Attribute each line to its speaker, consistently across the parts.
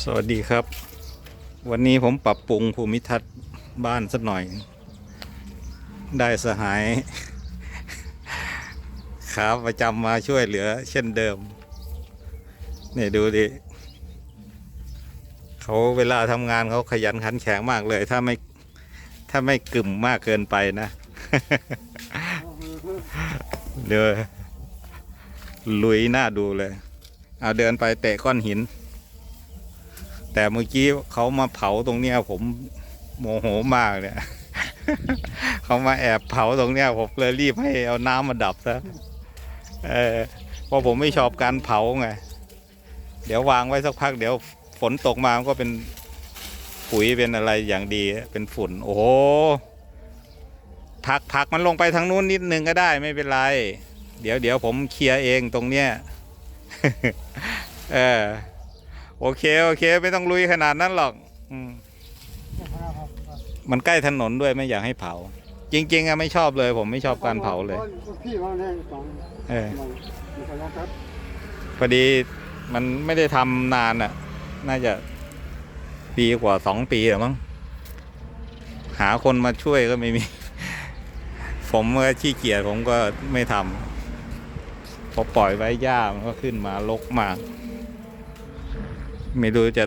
Speaker 1: สวัสดีครับ วันนี้ผมปรับปรุงภูมิทัศน์บ้านสักหน่อย ได้สหายขาประจำมาช่วยเหลือเช่นเดิมนี่ดูดิเขาเวลาทำงานเขาขยันขันแข็งมากเลย ถ้าไม่ถ้าไม่กึ่มมากเกินไปนะเดี๋ยวลุยหน้าดูเลย เอาเดินไปเตะก้อนหิน แต่เมื่อกี้เขามาเผาตรงเนี้ยผมโมโหมากเนี่ยเขามาแอบเผาตรงเนี้ยผมเลยรีบให้เอาน้ำมาดับซะเออเพราะผมไม่ชอบการเผาไงเดี๋ยววางไว้สักพัก เดี๋ยวฝนตกมามันก็เป็นปุ๋ยเป็นอะไรอย่างดีเป็นฝุ่น โอ้โหผักผักมันลงไปทางนู้นนิดนึงก็ได้ไม่เป็นไร เดี๋ยวเดี๋ยวผมเคลียร์เองตรงเนี้ย เออ โอเค โอเค ไม่ต้องลุยขนาดนั้นหรอกอืมมันใกล้ถนนด้วยไม่อยากให้เผา จริง ๆอะไม่ชอบเลย ผมไม่ชอบการเผาเลย
Speaker 2: พี่ว่าแน่สอง
Speaker 1: เออพอดีมันไม่ได้ทำนานอะน่าจะปีกว่าสองปีหรือมั้งหาคนมาช่วยก็ไม่มี ผมก็ขี้เกียจผมก็ไม่ทำพอปล่อยไว้หญ้ามันก็ขึ้นมาลกมาก ไม่รู้จะ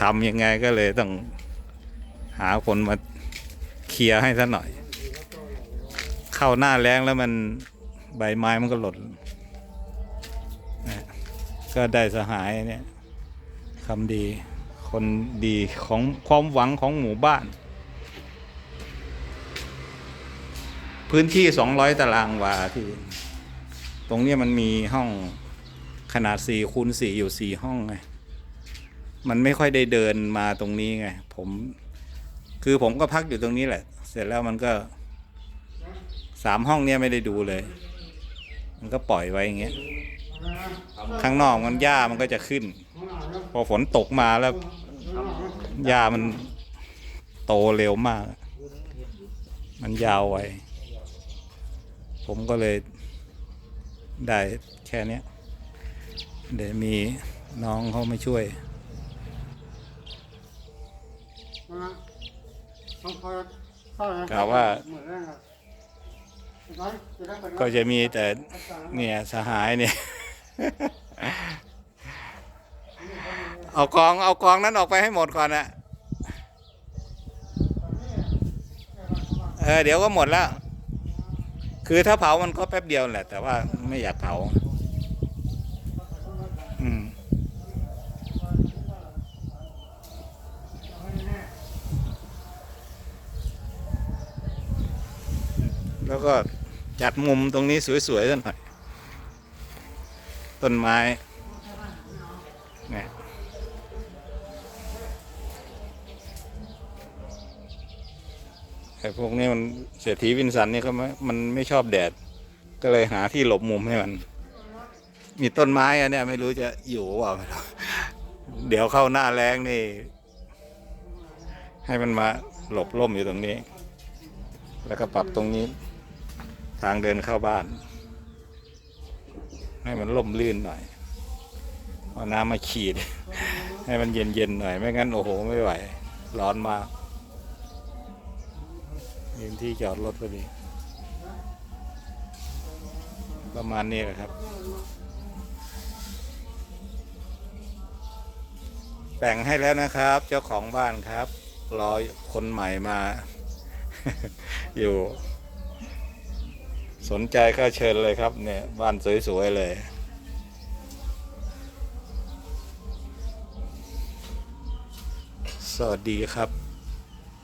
Speaker 1: ทำยังไงก็เลยต้องหาคนมาเคลียร์ให้ซะหน่อย เข้าหน้าแรงแล้วมันใบไม้มันก็หล่นนะก็ได้สหายเนี่ยคำดีคนดีของความหวังของหมู่บ้าน พื้นที่ 200 ตารางวาที่ ตรงนี้มันมีห้อง ขนาด4คูณ4อยู่4ห้องไง มันไม่ค่อยได้เดินมาตรงนี้ไง ผม คือผมก็พักอยู่ตรงนี้แหละ เสร็จแล้วมันก็สามห้องเนี้ยไม่ได้ดูเลย มันก็ปล่อยไว้อย่างเงี้ย ข้างนอกมันหญ้ามันก็จะขึ้น พอฝนตกมาแล้วหญ้ามันโตเร็วมาก มันยาวไวผมก็เลยได้แค่เนี้ย เดี๋ยวมีน้องเขามาช่วย
Speaker 2: ต้องคอยเข้านะ
Speaker 1: กล่าวว่า
Speaker 2: เหมือนแรกอะจะได้เป็น
Speaker 1: ก็จะมีแต่เนี่ยสหายเนี่ย เอากองเอากองนั้นออกไปให้หมดก่อนนะเออเดี๋ยวก็หมดแล้ว คือถ้าเผามันก็แป๊บเดียวแหละ แต่ว่าไม่อยากเผา อืมแล้วก็จัดมุมตรงนี้สวยๆสักหน่อย ต้นไม้เนี่ยไอ้พวกนี้มันเศรษฐีวินสันนี่ก็มันไม่ชอบแดด ก็เลยหาที่หลบมุมให้มัน มีต้นไม้อันเนี้ยไม่รู้จะอยู่เปล่าเดี๋ยวเข้าหน้าแรงนี่ ให้มันมาหลบร่มอยู่ตรงนี้ แล้วก็ปรับตรงนี้ ทางเดินเข้าบ้าน ให้มันล่มลื่นหน่อยเอาน้ำมาขีด ให้มันเย็นๆหน่อย ไม่งั้นโอ้โหไม่ไหว ร้อนมากมีที่จอดรถพอดี ประมาณนี้แหละครับ แต่งให้แล้วนะครับ เจ้าของบ้านครับ รอคนใหม่มา อยู่ สนใจก็เชิญเลยครับเนี่ยบ้านสวยๆเลยสวัสดีครับ